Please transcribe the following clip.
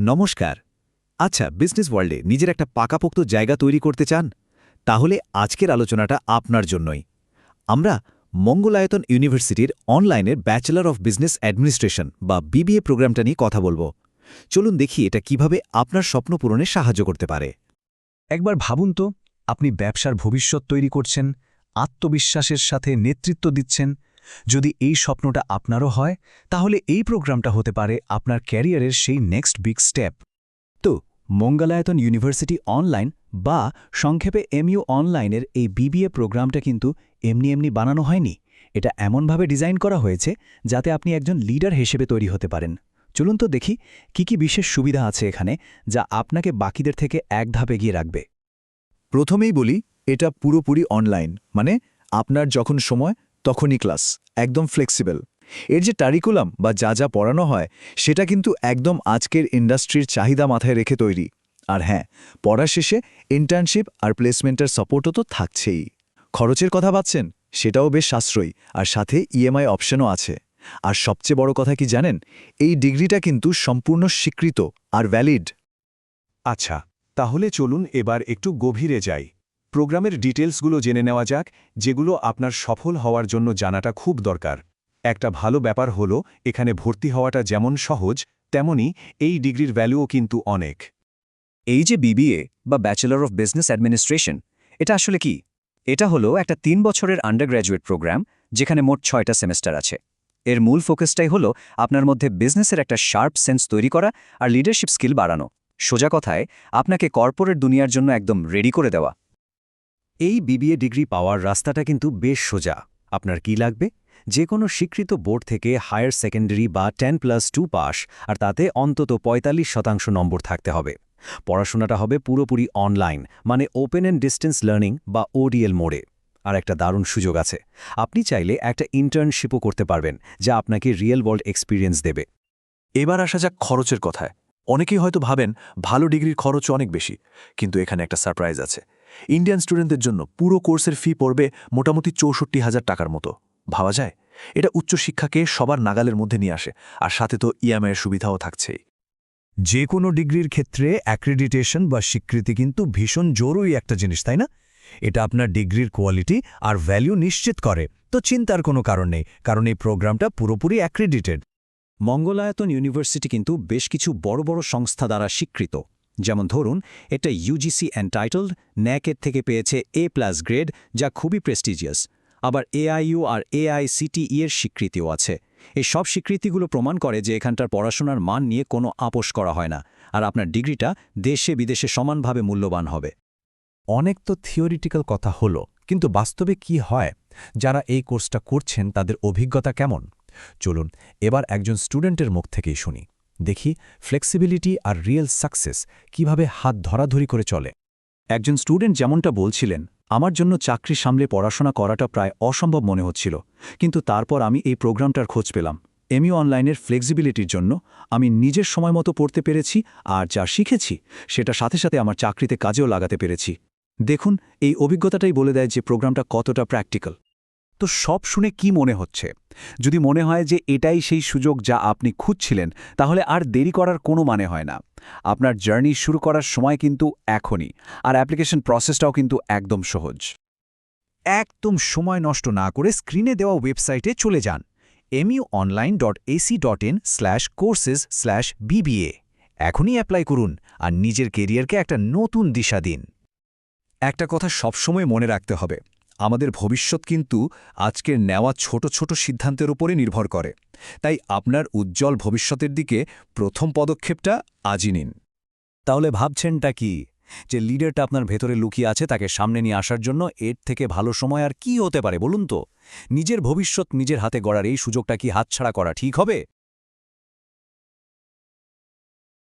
নমস্কার। আচ্ছা বিজনেস ওয়ার্ল্ডে নিজের একটা পাকাপোক্ত জায়গা তৈরি করতে চান? তাহলে আজকের আলোচনাটা আপনার জন্যই। আমরা মঙ্গলায়তন ইউনিভার্সিটির অনলাইনের ব্যাচেলর অফ বিজনেস অ্যাডমিনিস্ট্রেশন বা বিবিএ প্রোগ্রামটা নিয়ে কথা বলব। চলুন দেখি এটা কীভাবে আপনার স্বপ্ন পূরণে সাহায্য করতে পারে। একবার ভাবুন তো, আপনি ব্যবসার ভবিষ্যৎ তৈরি করছেন, আত্মবিশ্বাসের সাথে নেতৃত্ব দিচ্ছেন যদি এই স্বপ্নটা আপনারও হয়, তাহলে এই প্রোগ্রামটা হতে পারে আপনার ক্যারিয়ারের সেই নেক্সট বিগ স্টেপ। তো, মঙ্গলায়তন ইউনিভার্সিটি অনলাইন বা সংক্ষেপে এমইউ অনলাইনের এই বিবিএ প্রোগ্রামটা কিন্তু এমনি এমনি বানানো হয়নি। এটা এমনভাবে ডিজাইন করা হয়েছে যাতে আপনি একজন লিডার হিসেবে তৈরি হতে পারেন। চলুন তো দেখি কি কি বিশেষ সুবিধা আছে এখানে যা আপনাকে বাকিদের থেকে এক ধাপে গিয়ে রাখবে। প্রথমেই বলি, এটা পুরোপুরি অনলাইন মানে আপনার যখন সময় তখনই ক্লাস, একদম ফ্লেক্সিবল এর যে টারিকুলাম বা যা যা পড়ানো হয়, সেটা কিন্তু একদম আজকের ইন্ডাস্ট্রির চাহিদা মাথায় রেখে তৈরি। আর হ্যাঁ পড়া শেষে ইন্টার্নশিপ আর প্লেসমেন্টের সাপোর্টও তো থাকছেই। খরচের কথা পাচ্ছেন সেটাও বেশ সাশ্রয়ী, আর সাথে ইএমআই অপশনও আছে। আর সবচেয়ে বড় কথা কি জানেন? এই ডিগ্রিটা কিন্তু সম্পূর্ণ স্বীকৃত আর ভ্যালিড আচ্ছা তাহলে চলুন এবার একটু গভীরে যাই। প্রোগ্রামের ডিটেলসগুলো জেনে নেওয়া যাক, যেগুলো আপনার সফল হওয়ার জন্য জানাটা খুব দরকার। একটা ভালো ব্যাপার হলো, এখানে ভর্তি হওয়াটা যেমন সহজ, তেমনি এই ডিগ্রির ভ্যালুও কিন্তু অনেক। এই যে বিবিএ বা ব্যাচেলর অফ বিজনেস অ্যাডমিনিস্ট্রেশন এটা আসলে কি? এটা হলো একটা তিন বছরের আন্ডারগ্র্যাজুয়েট প্রোগ্রাম যেখানে মোট ছয়টা সেমেস্টার আছে। এর মূল ফোকাসটাই হলো আপনার মধ্যে বিজনেসের একটা শার্প সেন্স তৈরি করা আর লিডারশিপ স্কিল বাড়ানো। সোজা কথায়, আপনাকে কর্পোরেট দুনিয়ার জন্য একদম রেডি করে দেওয়া। এই বিবিএ ডিগ্রি পাওয়ার রাস্তাটা কিন্তু বেশ সোজা। আপনার কি লাগবে? যে কোনো স্বীকৃত বোর্ড থেকে হায়ার সেকেন্ডারি বা টেন প্লাস টু পাস, আর তাতে অন্তত ৪৫ শতাংশ নম্বর থাকতে হবে। পড়াশোনাটা হবে পুরোপুরি অনলাইন মানে ওপেন অ্যান্ড ডিস্টেন্স লার্নিং বা ওডিএল মোডে। আর একটা দারুণ সুযোগ আছে। আপনি চাইলে একটা ইন্টার্নশিপও করতে পারবেন, যা আপনাকে রিয়েল ওয়ার্ল্ড এক্সপিরিয়েন্স দেবে। এবার আসা যাক খরচের কথায়। অনেকেই হয়তো ভাবেন, ভালো ডিগ্রির খরচ অনেক বেশি, কিন্তু এখানে একটা সারপ্রাইজ আছে। ইন্ডিয়ান স্টুডেন্টদের জন্য পুরো কোর্সের ফি পড়বে মোটামুটি চৌষট্টি হাজার টাকার মতো। ভাবা যায়? এটা উচ্চশিক্ষাকে সবার নাগালের মধ্যে নিয়ে আসে, আর সাথে তো ইএমআইয়ের সুবিধাও থাকছেই। যে কোনো ডিগ্রির ক্ষেত্রে অ্যাক্রেডিটেশন বা স্বীকৃতি কিন্তু ভীষণ জরুরি একটা জিনিস, তাই না? এটা আপনার ডিগ্রির কোয়ালিটি আর ভ্যালু নিশ্চিত করে, তো চিন্তার কোনো কারণ নেই, কারণ এই প্রোগ্রামটা পুরোপুরি অ্যাক্রেডিটেড মঙ্গলায়তন ইউনিভার্সিটি কিন্তু বেশ কিছু বড় বড় সংস্থা দ্বারা স্বীকৃত। যেমন ধরুন, এটা ইউজিসি এন্টাইটলড ন্যাকের থেকে পেয়েছে এ প্লাস গ্রেড যা খুবই প্রেস্টিজিয়াস আবার এআইইউ আর এআইসিটিই এর স্বীকৃতিও আছে। এই সব স্বীকৃতিগুলো প্রমাণ করে যে এখানটার পড়াশোনার মান নিয়ে কোনো আপোষ করা হয় না, আর আপনার ডিগ্রিটা দেশে বিদেশে সমানভাবে মূল্যবান হবে। অনেক তো থিওরিটিক্যাল কথা হলো, কিন্তু বাস্তবে কি হয়? যারা এই কোর্সটা করছেন, তাদের অভিজ্ঞতা কেমন? চলুন, এবার একজন স্টুডেন্টের মুখ থেকেই শুনি। দেখি ফ্লেক্সিবিলিটি আর রিয়েল সাকসেস কীভাবে হাত ধরাধরি করে চলে। একজন স্টুডেন্ট যেমনটা বলছিলেন, আমার জন্য চাকরি সামলে পড়াশোনা করাটা প্রায় অসম্ভব মনে হচ্ছিল, কিন্তু তারপর আমি এই প্রোগ্রামটার খোঁজ পেলাম। এমইউ অনলাইনের ফ্লেক্সিবিলিটির জন্য আমি নিজের সময় মতো পড়তে পেরেছি আর যা শিখেছি সেটা সাথে সাথে আমার চাকরিতে কাজেও লাগাতে পেরেছি। দেখুন, এই অভিজ্ঞতাটাই বলে দেয় যে প্রোগ্রামটা কতটা প্র্যাকটিক্যাল তো সব শুনে কি মনে হচ্ছে? যদি মনে হয় যে এটাই সেই সুযোগ যা আপনি খুঁজছিলেন, তাহলে আর দেরি করার কোনো মানে হয় না। আপনার জার্নি শুরু করার সময় কিন্তু এখনই, আর অ্যাপ্লিকেশন প্রসেসটাও কিন্তু একদম সহজ। একদম সময় নষ্ট না করে স্ক্রিনে দেওয়া ওয়েবসাইটে চলে যান MU online dot AC dot in slash courses slash BBA এখনই অ্যাপ্লাই করুন আর নিজের কেরিয়ারকে একটা নতুন দিশা দিন। একটা কথা সবসময় মনে রাখতে হবে আমাদের ভবিষ্যৎ কিন্তু আজকের নেওয়া ছোট ছোট সিদ্ধান্তের উপরে নির্ভর করে। তাই আপনার উজ্জ্বল ভবিষ্যতের দিকে প্রথম পদক্ষেপটা আজই নিন। তাহলে ভাবছেনটা কি? যে লিডারটা আপনার ভেতরে লুকিয়ে আছে তাকে সামনে নিয়ে আসার জন্য এর থেকে ভালো সময় আর কি হতে পারে বলুন তো? নিজের ভবিষ্যৎ নিজের হাতে গড়ার এই সুযোগটা কি হাতছাড়া করা ঠিক হবে?